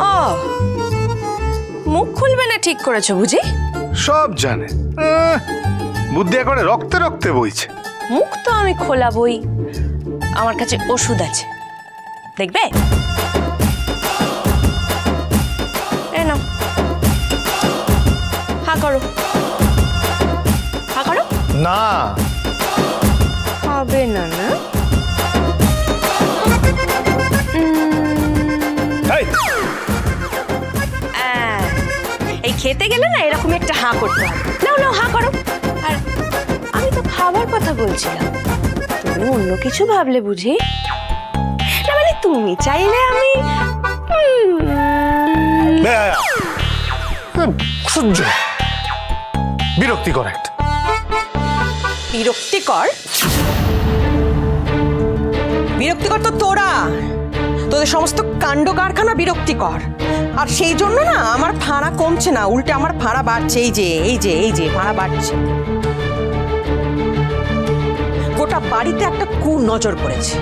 ও মুখ খুলবে না ঠিক করেছ বুঝি? সব জানে। আহ, বুদ্ধি করে রক্তে রক্তে বইছে। মুখ তো আমি খোলাবই। আমার কাছে ওষুধ আছে। দেখবে? এই নাও। হা করো। হা করো। না। হবে না না। এই, খেতে গেলে না এরকম একটা হা করতে হবে নাও নাও হা করো। আর আমি তো খাবার কথা বলছিলাম। তুমি অন্য কিছু ভাবলে বুঝি? না মানে তুমি চাইলে আমি বিরক্তিকর একটা। বিরক্তিকর? বিরক্তিকর তো তোরা। তোদের সমস্ত কাণ্ড কারখানা বিরক্তিকর। আর সেই জন্য না আমার ভাড়া কমছে না উল্টে আমার ভাড়া বাড়ছে এই যে এই যে এই যে ভাড়া বাড়ছে। গোটা বাড়িতে একটা কু নজর পড়েছে।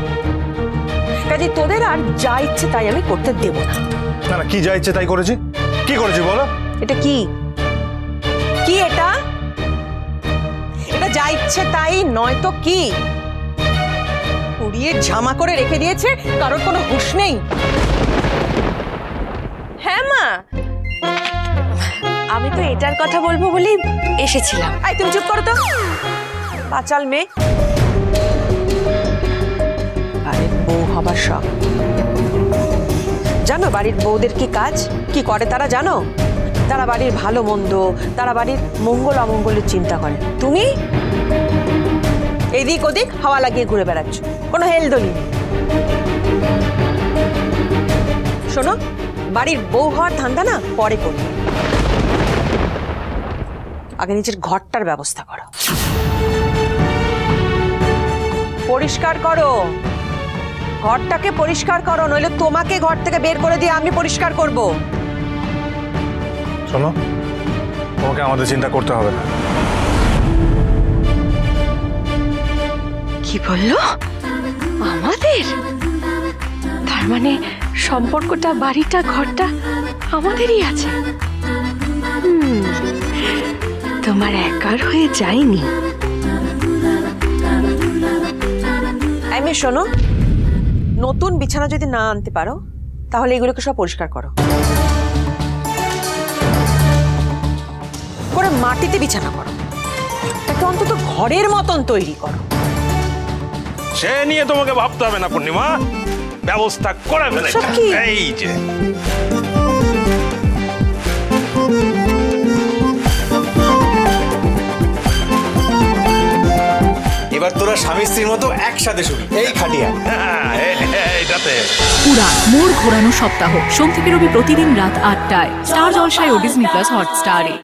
কাজে তোদের আর যা ইচ্ছে তাই আমি করতে দেব না। না না কি যা ইচ্ছে তাই করেছি? কি করেছি বলো? এটা কি? কি এটা? এটা যা ইচ্ছে তাই নয় তো কি? উড়িয়ে ঝামা করে রেখে দিয়েছে, কারোর কোনো হুঁশ নেই। হ্যাঁ মা। আমি তো এটার কথা বলব বলেই এসেছিলাম। আই তুমি চুপ করো তো। পাঁচাল মেয়ে। বাড়ির বউ হবার শখ। জানো বাড়ির বউদের কি কাজ? কি করে তারা জানো? তারা বাড়ির ভালো মন্দ, তারা বাড়ির মঙ্গল অমঙ্গলের চিন্তা করে। তুমি? এদিক ওদিক হাওয়া লাগিয়ে ঘুরে বেড়াচ্ছ। কোনো হেলদোলি নেই। শোনো, বাড়ির বউ হওয়ার ধান্দা না পরে করবে। আগে নিজের ঘরটার ব্যবস্থা করো। পরিষ্কার করো। ঘরটাকে পরিষ্কার করো, নইলে তোমাকে ঘর থেকে বের করে দিয়ে আমি পরিষ্কার করব। শোনো, তোমাকে আমাদের চিন্তা করতে হবে না। কি বলল? আমাদের? তার মানে সম্পর্কটা, বাড়িটা, ঘরটা আমাদেরই আছে। তোমার একার হয়ে যায়নি। আমি শোনো। নতুন বিছানা যদি না আনতে পারো, তাহলে এগুলোকে সব পরিষ্কার করো মাটিতে বিছানা করো। তাকে অন্তত ঘরের মতন তৈরি করো। সে নিয়ে তোমাকে ভাবতে হবে না পূর্ণিমা। ব্যবস্থা করে ফেলেছে। কি? এই যে। এবার তোরা স্বামী স্ত্রীর মতো একসাথে শুবি। এই খাটিয়া। হ্যাঁ, এ- এ- এইটাতে। উড়ান মোড় ঘোরানো সপ্তাহ। সোম থেকে রবি প্রতিদিন রাত আটটায়। স্টার জলসায় ও ডিজনি প্লাস হটস্টারে।